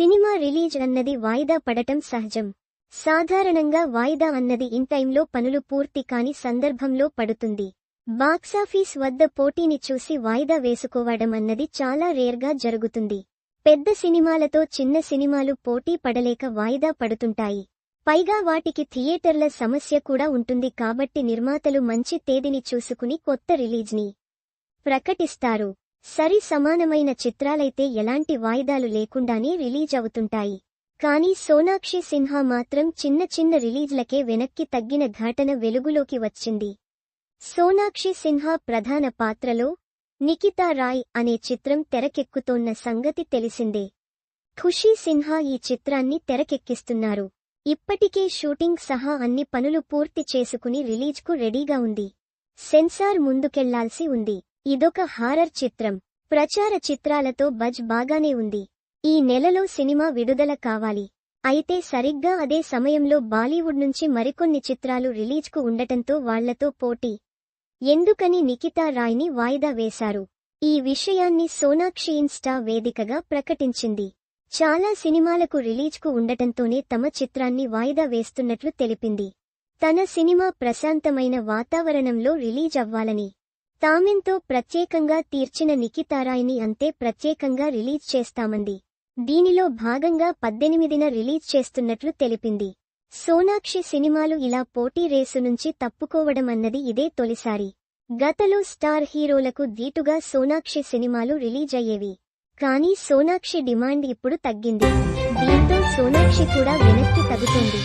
Cinema release అన్నది వాయిదా పడటం సహజం. సాధారణంగా వాయిదా అన్నది ఇన్ టైంలో పనులు పూర్తి కాని సందర్భంలో పడుతుంది. బాక్సాఫీస్ వద్ద పోటీని చూసి వాయిదా వేసుకోవడం అన్నది చాలా రేర్గా జరుగుతుంది. పెద్ద సినిమాలతో చిన్న సినిమాలు పోటీ పడలేక వాయిదా పడుతుంటాయి. పైగా వాటికి థియేటర్ల సమస్య కూడా ఉంటుంది కాబట్టి నిర్మాతలు మంచి తేదీని చూసుకుని కొత్త రిలీజ్ని ప్రకటిస్తారు. సరి సమానమైన చిత్రాలైతే ఎలాంటి వాయిదాలు లేకుండానే రిలీజ్ అవుతుంటాయి. కానీ సోనాక్షి సిన్హా మాత్రం చిన్న చిన్న రిలీజ్లకే వెనక్కి తగ్గిన ఘటన వెలుగులోకి వచ్చింది. సోనాక్షి సిన్హా ప్రధాన పాత్రలో నికితా రాయ్ అనే చిత్రం తెరకెక్కుతోన్న సంగతి తెలిసిందే. ఖుషీ సిన్హా ఈ చిత్రాన్ని తెరకెక్కిస్తున్నారు. ఇప్పటికే షూటింగ్ సహా అన్ని పనులు పూర్తి చేసుకుని రిలీజ్కు రెడీగా ఉంది. సెన్సార్ ముందుకెళ్ళాల్సి ఉంది. ఇదొక హారర్ చిత్రం. ప్రచార చిత్రాలతో బజ్ బాగానే ఉంది. ఈ నెలలో సినిమా విడుదల కావాలి. అయితే సరిగ్గా అదే సమయంలో బాలీవుడ్ నుంచి మరికొన్ని చిత్రాలు రిలీజ్కు ఉండటంతో వాళ్ళతో పోటీ. ఎందుకని నిఖితా రాయ్ని వాయిదా వేశారు. ఈ విషయాన్ని సోనాక్షి ఇన్స్టా వేదికగా ప్రకటించింది. చాలా సినిమాలకు రిలీజ్కు ఉండటంతోనే తమ చిత్రాన్ని వాయిదా వేస్తున్నట్లు తెలిపింది. తన సినిమా ప్రశాంతమైన వాతావరణంలో రిలీజ్ అవ్వాలని తామెంతో ప్రత్యేకంగా తీర్చిన నికితారాయ్ని అంతే ప్రత్యేకంగా రిలీజ్ చేస్తామంది. దీనిలో భాగంగా పద్దెనిమిదిన రిలీజ్ చేస్తున్నట్లు తెలిపింది. సోనాక్షి సినిమాలు ఇలా పోటీ రేసు నుంచి తప్పుకోవడమన్నది ఇదే తొలిసారి. గతలో స్టార్ హీరోలకు ధీటుగా సోనాక్షి సినిమాలు రిలీజ్ అయ్యేవి. కానీ సోనాక్షి డిమాండ్ ఇప్పుడు తగ్గింది. దీంతో సోనాక్షి కూడా వెనక్కి తగ్గుతోంది.